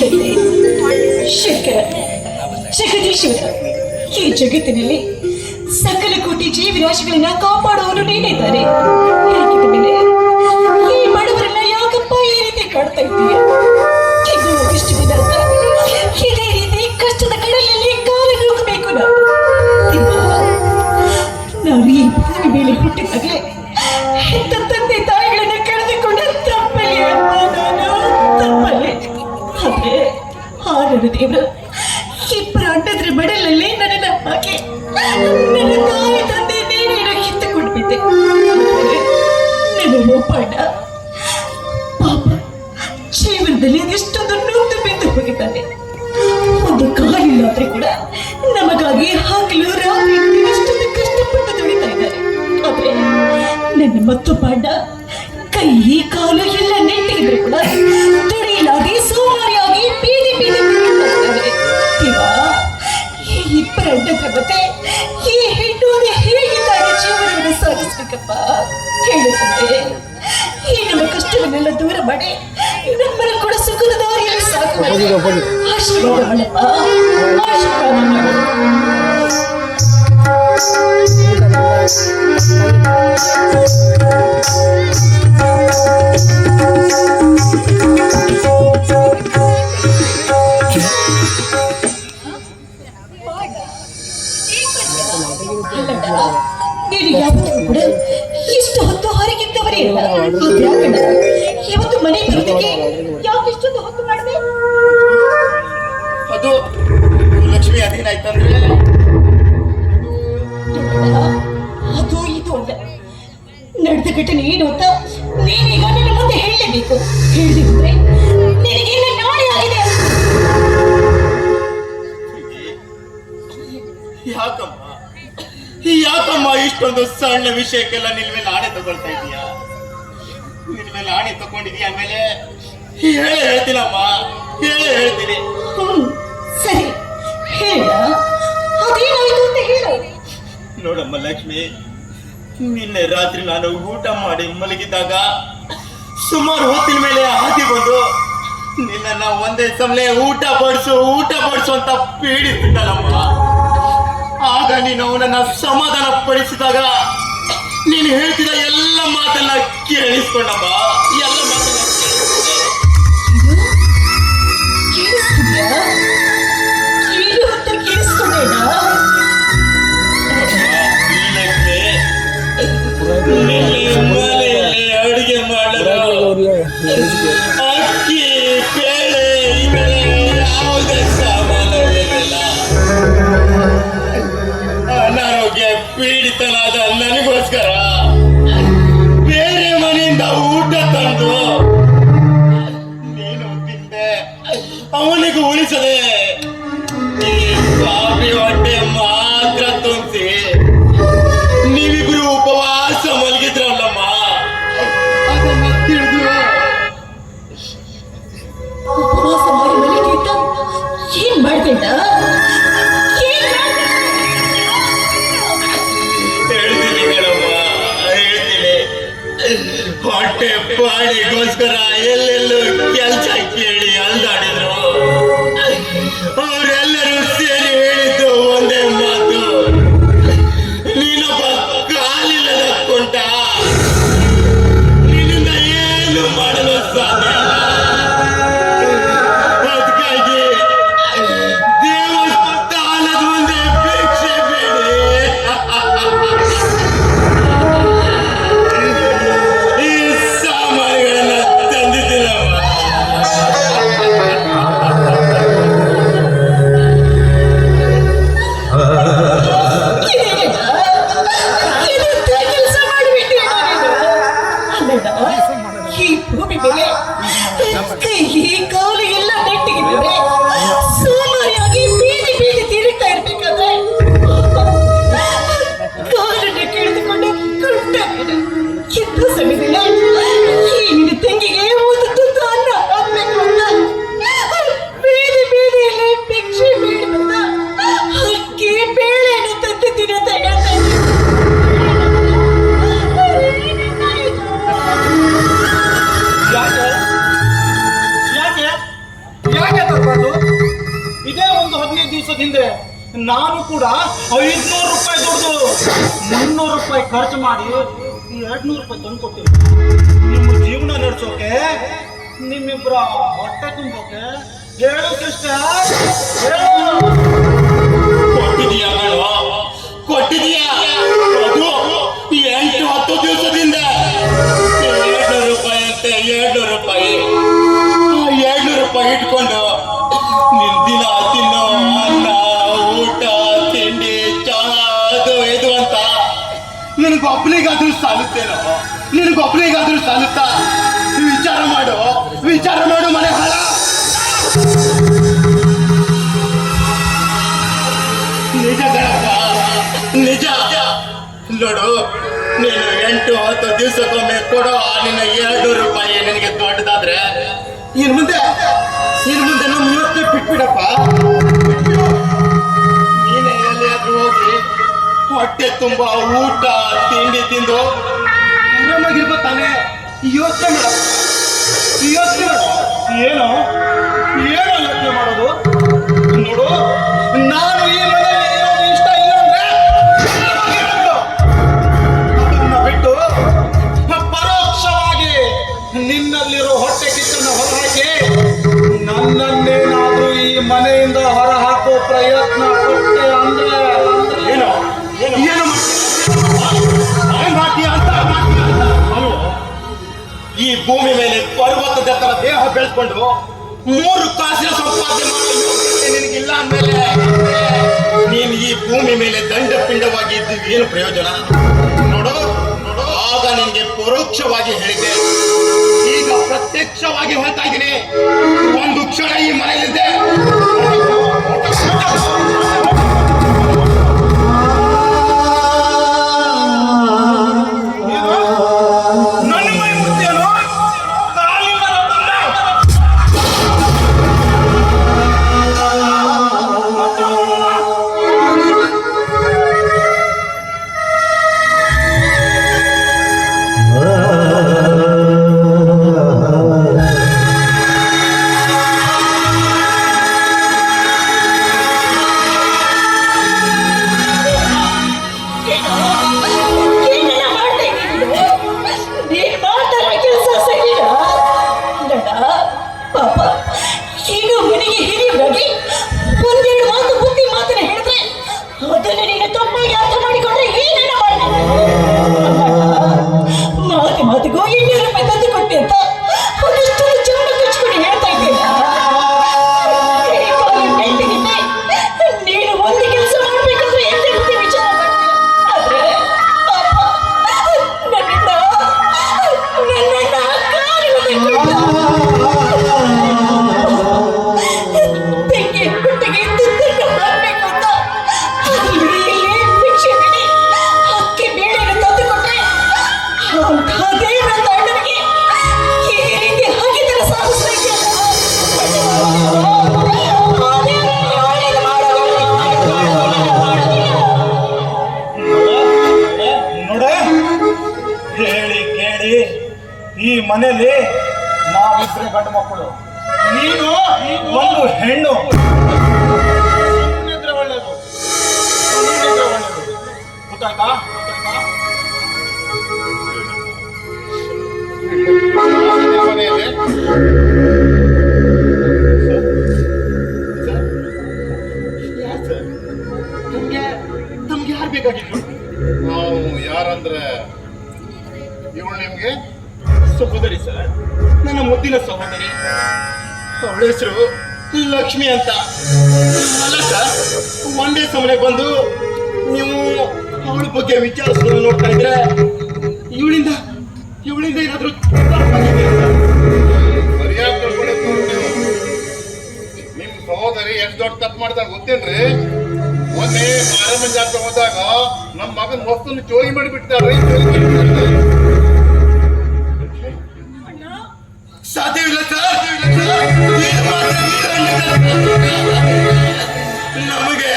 ತಂದೆ ಶಂಕರ ಜಗದೀಶ್ವರ ಈ ಜಗತ್ತಿನಲ್ಲಿ ಸಕಲ ಕೋಟಿ ಜೀವರಾಶಿಗಳನ್ನ ಕಾಪಾಡುವವರು ನೀನಿದ್ದಾರೆ ಈ ಬಡವರನ್ನ ಯಾಕಪ್ಪ ಈ ರೀತಿ ಕಾಡ್ತಾ ಇದ್ದೀಯ? ಜೀವನದಲ್ಲಿ ಅದೆಷ್ಟೊಂದು ನೊಂದು ಬಿದ್ದು ಹೋಗಿದ್ದಾನೆ. ಒಂದು ಕಾಲಿಲ್ಲಾದ್ರೆ ಕೂಡ ನಮಗಾಗಿ ಹಾಕಲು ರಾತ್ರಿ ಕಷ್ಟಪಟ್ಟು ದುಡಿತಾ ಇದ್ದಾರೆ. ಆದ್ರೆ ನನ್ನ ಮತ್ತು ಪಾಂಡ ಕೈ, ಕಾಲು ಎಲ್ಲ ನೆಟ್ಟಿದ್ರು ಕೂಡ ದುಡಿಯಲಾಗಿ ಸೋಮಾರಿಯಾಗಿ ಬೀದಿ ಬೀದಿ ಈ ಇಬ್ಬರ ಅಣ್ಣದ್ರ ಮತ್ತೆ ಈ ಹೆಣ್ಣು ಹೇಗಿದ್ದಾರೆ ಜೀವನವನ್ನು ಸಾಗಿಸ್ಬೇಕಪ್ಪ ಹೇಳುತ್ತದೆ ಈ ನಮ್ಮ ಕಷ್ಟವನ್ನೆಲ್ಲ ದೂರ ಮಾಡಿ ನಮ್ಮನ್ನು ಕೂಡ ಸುಖದ ದಾರಿಯಲ್ಲಿ ಸಾಕು ಆಶೀರ್ವಾದ ಮಾಡಪ್ಪ ಆಶೀರ್ವಾದ ಮಾಡು ಅಲ್ಲಣ್ಣ, ನೀನು ಯಾವತ್ತೂ ಕೂಡ ಇಷ್ಟು ಹೊತ್ತು ಹೊರಗಿದ್ದವರೇ ಇಲ್ಲ ಅದ್ಯಾಕಣ್ಣ? ಇವತ್ತು ಮನೆ ಬರೋದಕ್ಕೆ ಯಾಕೆ ಇಷ್ಟೊಂದು ಹೊತ್ತು ಮಾಡಿದೆ? ಅದು ಲಕ್ಷ್ಮಿ ಅದೇನಾಯ್ತಂದ್ರೆ ಅದು ಇದು ಅಲ್ಲ. ನಡೆದ ಘಟನೆ ಏನು ಅಂತ ನೀನೀಗ ನನ್ನ ಮುಂದೆ ಹೇಳಲೇಬೇಕು. ಹೇಳಿದ್ರೆ ನಿನಗೆ ಇಲ್ಲ ನಾಳೆ ಆಗಿದೆ? ಯಾಕಮ್ಮ? ಯಾಕಮ್ಮ? ಇಷ್ಟೊಂದು ಸಣ್ಣ ವಿಷಯಕ್ಕೆಲ್ಲ ನಿಲ್ವೆ ನಾಳೆ ತಗೊಳ್ತಾ ಇದೀಯಾ? ಆಣೆ ತಗೊಂಡಿದೀಯ ಆಮೇಲೆ ಹೇಳಿ ಹೇಳ್ತೀನಮ್ಮ ಹೇಳಿ ಹೇಳ್ತೀನಿ. ಸರಿ ಹೇಳ. ಅದೇನಾಯ್ತು ಅಂತ ಹೇಳು. ನೋಡಮ್ಮ ಲಕ್ಷ್ಮಿ ನಿನ್ನೆ ರಾತ್ರಿ ನಾನು ಊಟ ಮಾಡಿ ಮಲಗಿದ್ದಾಗ ಸುಮಾರು ಹೊತ್ತಿನ ಮೇಲೆ ಹಾದಿ ಬಂದು ನಿನ್ನ ಒಂದೇ ಸಮಯ ಊಟ ಬಡಿಸು ಊಟ ಬಡಿಸು ಅಂತ ಪೀಡಿಸಿದ್ದನಮ್ಮ ಆಗ ನೀನು ಅವನನ್ನ ಸಮಾಧಾನ ಪಡಿಸಿದಾಗ ನೀನು ಹೇಳ್ತಿದ್ದ ಎಲ್ಲ ಮಾತೆಲ್ಲ ಕೇಳಿಸ್ಕೊಂಡಮ್ಮ ಎಲ್ಲ ಮಾತನ್ನ ಪಾಡಿಗೋಸ್ಕರ ನಾನು ಕೂಡ ಐದ್ನೂರು ರೂಪಾಯಿ ದುಡ್ಡು ಮುನ್ನೂರು ರೂಪಾಯಿ ಖರ್ಚು ಮಾಡಿ ಎರಡ್ನೂರು ರೂಪಾಯಿ ತಂದು ಕೊಟ್ಟಿದ್ದೀನಿ ನಿಮ್ಮ ಜೀವನ ನಡೆಸೋಕೆ ನಿಮ್ಮಿಬ್ಬರ ಹೊಟ್ಟೆ ತುಂಬೋಕೆ ಹೇಳು ಸಿಸ್ಟರ್ ಹೇಳು ಕೊಟ್ಟಿದೀಯ ಕಣೋ ಕೊಟ್ಟಿದೀಯ? ಅದು ಎಂಟು, ಹತ್ತು ದಿವಸದಿಂದ. ಎರಡ್ನೂರು ರೂಪಾಯಿ ಅಂತ, ಎರಡ್ನೂರು ರೂಪಾಯಿ. ಎರಡ್ನೂರು ರೂಪಾಯಿ ಇಟ್ಕೊಂಡು ನಿನ್ ದಿನ ನಿನಗೊಬ್ಳಿಗಾದ್ರೂ ಸಾಲುತ್ತೇನೋ? ನಿನಗೊಬ್ಳಿಗಾದ್ರೂ ಸಾಲುತ್ತಾ? ವಿಚಾರ ಮಾಡು. ವಿಚಾರ ಮಾಡು ಮನೆ ಹಾಳ. ನಿಜ ಗಣಪ ನಿಜ. ನೋಡು, ನೀನು ಎಂಟು ಹತ್ತು ದಿವಸಕ್ಕೊಮ್ಮೆ ಕೊಡೋ ನಿನ್ನ ಎರಡು ರೂಪಾಯಿ ನಿನಗೆ ದೊಡ್ಡದಾದ್ರೆ, ಇನ್ ಮುಂದೆ ಇನ್ ಮುಂದೆ ನಮ್ಮ ಇವತ್ತೇ ಬಿಟ್ಬಿಡಪ್ಪ. ಬಿಟ್ಬಿಡು. ನೀನೇ ಎಲ್ಲಿಯಾದ್ರೂ ಹೋಗಿ ಹೊಟ್ಟೆ ತುಂಬಾ ಊಟ, ತಿಂಡಿ ತಿಂದು ಆರಾಮಾಗಿರ್ಬೇಕಾನೆ ಯೋಚನೆ ಮಾಡ. ಯೋಚನೆ ಮಾಡ. ಏನು? ಏನು ಯೋಚನೆ ಮಾಡೋದು? ನೋಡು, ನಾನು ಈ ದೇಹ ಬೆಳೆಸ್ಕೊಂಡು ಮೂರು ಕಾಸಿನ ಸಂಪಾದನೆ ಮಾಡಿ ನಿನಗಿಲ್ಲ ಅಂದ್ಮೇಲೆ, ನೀನು ಈ ಭೂಮಿ ಮೇಲೆ ದಂಡ ಪಿಂಡವಾಗಿ ಏನು ಪ್ರಯೋಜನ? ನೋಡು ನೋಡು. ಆಗ ನಿನಗೆ ಪರೋಕ್ಷವಾಗಿ ಹೇಳಿದೆ. ಈಗ ಪ್ರತ್ಯಕ್ಷವಾಗಿ ಹೇಳ್ತಾ ಇದ್ದೀನಿ. ಒಂದು ಕ್ಷಣ ಈ ಮನೆಯಲ್ಲಿದ್ದೆ. 아 ಮನೆಯಲ್ಲಿ ನಾವಿಬ್ಬರೇ ಗಂಡು ಮಕ್ಕಳು. ನೀನು ಒಂದು ಹೆಣ್ಣು. ಒಳ್ಳೇದು. ಗೊತ್ತಾಯ್ತಾ ಸಹೋದರಿ. ಅವಳ ಹೆಸರು ಲಕ್ಷ್ಮಿ ಅಂತ. ಅಲ್ಲ ಸರ್, ಒಂದೇ ಸಮನೆ ಬಂದು ನೀವು ಅವಳ ಬಗ್ಗೆ ವಿಚಾರಿಸೋದು ನೋಡ್ತಾ ಇದ್ರೆ ಇವಳಿಂದ ಇವಳಿಂದ ಏನಾದ್ರೂ ನಿಮ್ ಸಹೋದರಿ ಎಷ್ಟು ದೊಡ್ಡ ತಪ್ಪು ಮಾಡ್ದಾಗ ಗೊತ್ತೇನ್ರಿ? ಮೊನ್ನೆ ಮಾರಮ್ಮನ ಜಾತ್ರೆ ಹೋದಾಗ ನಮ್ಮ ಮಗನ ವಸ್ತುನ ಚೋರಿ ಮಾಡಿಬಿಟ್ಟಾರ್ರಿ ಚೋರಿ. ಸಾಧ್ಯವಿಲ್ಲ. ನಮಗೆ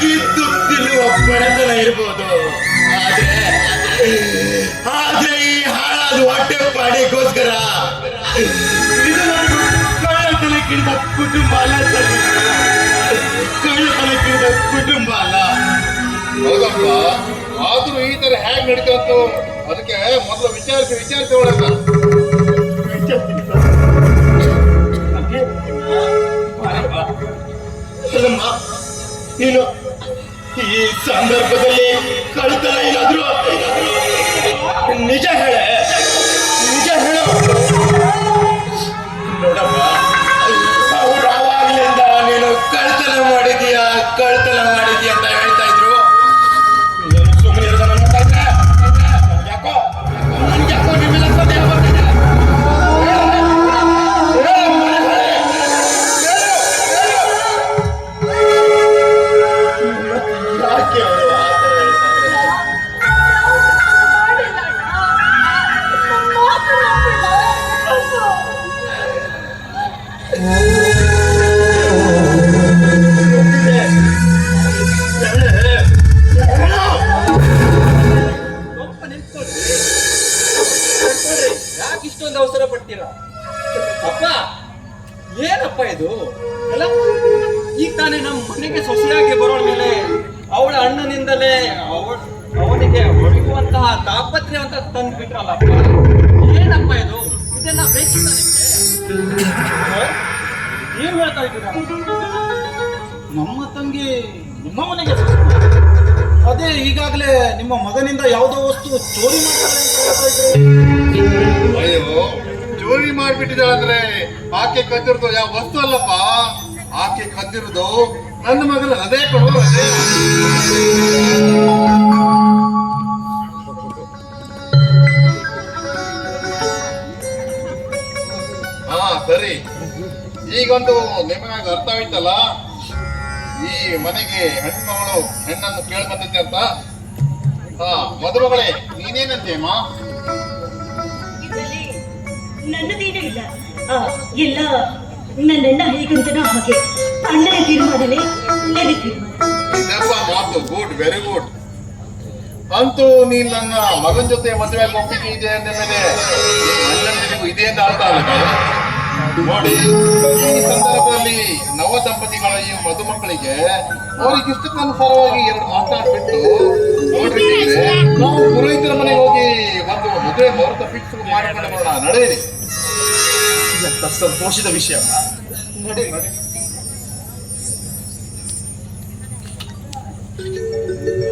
ಕಿತ್ತು ತಿನ್ನುವ ಬಡತನ ಇರ್ಬೋದು. ಆದ್ರೆ ಆದ್ರೆ ಈ ಹಾಳಾದ ಹೊಟ್ಟೆ ಪಾಡಿಗೋಸ್ಕರ ಕಳ್ಳತನಕ್ಕಿಂತ ಕುಟುಂಬ ಅಲ್ಲ ಕಳ್ಳತನಕ್ಕಿಂತ ಕುಟುಂಬ ಅಲ್ಲ. ಹೌದಪ್ಪ. ಆದ್ರೂ ಈ ತರ ಹೇಗ್ ನಡೀತಂತು ಅದಕ್ಕೆ ಮೊದಲು ವಿಚಾರಿಸಿ ವಿಚಾರಿಸಿ ಒಳಗ ನೀನು ಈ ಸಂದರ್ಭದಲ್ಲಿ ಕಳ್ತನ ಏನಾದ್ರು ನಿಜ ಹೇಳೆ. ಯಾಕೆ ಅವರು ಇಷ್ಟೊಂದು ಅವಸರ ಪಡ್ತೀರಾ ಅಪ್ಪ ಏನಪ್ಪ ಇದು? ಅಲ್ಲ, ಈಗ ತಾನೇ ನಮ್ಮ ಮನೆಗೆ ಸೊಸೆಯಾಗಿ ಬರೋ ಮೇಲೆ ಅವಳ ಅಣ್ಣನಿಂದಲೇ ಅವನಿಗೆ ಹೊಡೆಯುವಂತಹ ತಾಪತ್ರೆ ಅಂತ ತಂದು ಬಿಟ್ರಲ್ಲ ಏನಪ್ಪ ಇದು? ಇದೆಲ್ಲ ಬೇಕಿಲ್ಲ ನಿಮಗೆ? ಹ? ಹೇಳ್ತಾ ಇದ್ದೀರಾ? ನಮ್ಮ ತಂಗಿ ನಿಮ್ಮ ಮನೆಗೆ ಅದೇ ಈಗಾಗಲೇ ನಿಮ್ಮ ಮಗನಿಂದ ಯಾವುದೋ ವಸ್ತು ಚೋರಿ ಮಾಡ್ತಾರೆ ಅಯ್ಯೋ, ಚೋರಿ ಮಾಡ್ಬಿಟ್ಟಿದ್ದಾಳಂದ್ರೆ ಆಕೆ ಕದ್ದಿರೋದು ಯಾವ ವಸ್ತು ಅಲ್ಲಪ್ಪ? ಆಕೆ ಕದ್ದಿರೋದು ನನ್ನ ಮಗಳು ಅದೇ ಕೊಡು ಅದೇ. ಹಾ ಸರಿ. ಈಗಂತೂ ನಿಮಗಾಗಿ ಅರ್ಥ ಆಯ್ತಲ್ಲ? ಈ ಮನೆಗೆ ಹೆಣ್ಮಗಳು ಹೆಣ್ಣನ್ನು ಕೇಳಿ ಬಂದಿದ್ದೆ ಅಂತ? ಹಾ ಮದುಮಗಳೇ ನೀನೇನಂತೆ, ಅಮ್ಮ? ನನ್ನದೇನೂ ಇಲ್ಲ. ಎಲ್ಲ ನನ್ನಣ್ಣ ಹೇಗಂತನೋ ಹಾಗೆ. ಅಣ್ಣನ ತೀರ್ಮಾನವೇ ಇದೆಲ್ಲ ಮಾತು ಗುಡ್ ವೆರಿ ಗುಡ್ ಅಂತೂ ನೀನ್ ನನ್ನ ಮಗನ ಜೊತೆ ಮದುವೆ ಒಪ್ಪಿಗೆ ಇದೆ ಅಂದ ಮೇಲೆ ನಿನಗೂ ಇದೆ ಅಂತ ಅರ್ಥ ನೋಡಿ ಈ ಸಂದರ್ಭದಲ್ಲಿ ನವ ದಂಪತಿಗಳ ಈ ಮದುಮಕ್ಕಳಿಗೆ ಅವ್ರಿಗೆ ಇಷ್ಟಕ್ಕನುಸಾರವಾಗಿ ಎರಡು ಮಾತಾಡ್ಬಿಟ್ಟು ನೋಡ್ರಿ ನಾವು ಪುರೋಹಿತರ ಮನೆಗೆ ಹೋಗಿ ಒಂದು ಮದುವೆ ಮುಹೂರ್ತ ಫಿಕ್ಸ್ ಮಾಡಿಕೊಂಡು ಬರೋಣ. ನಡೆಯಿರಿ. ಸಂತೋಷದ ವಿಷಯ. ನೋಡಿ ನಡಿ.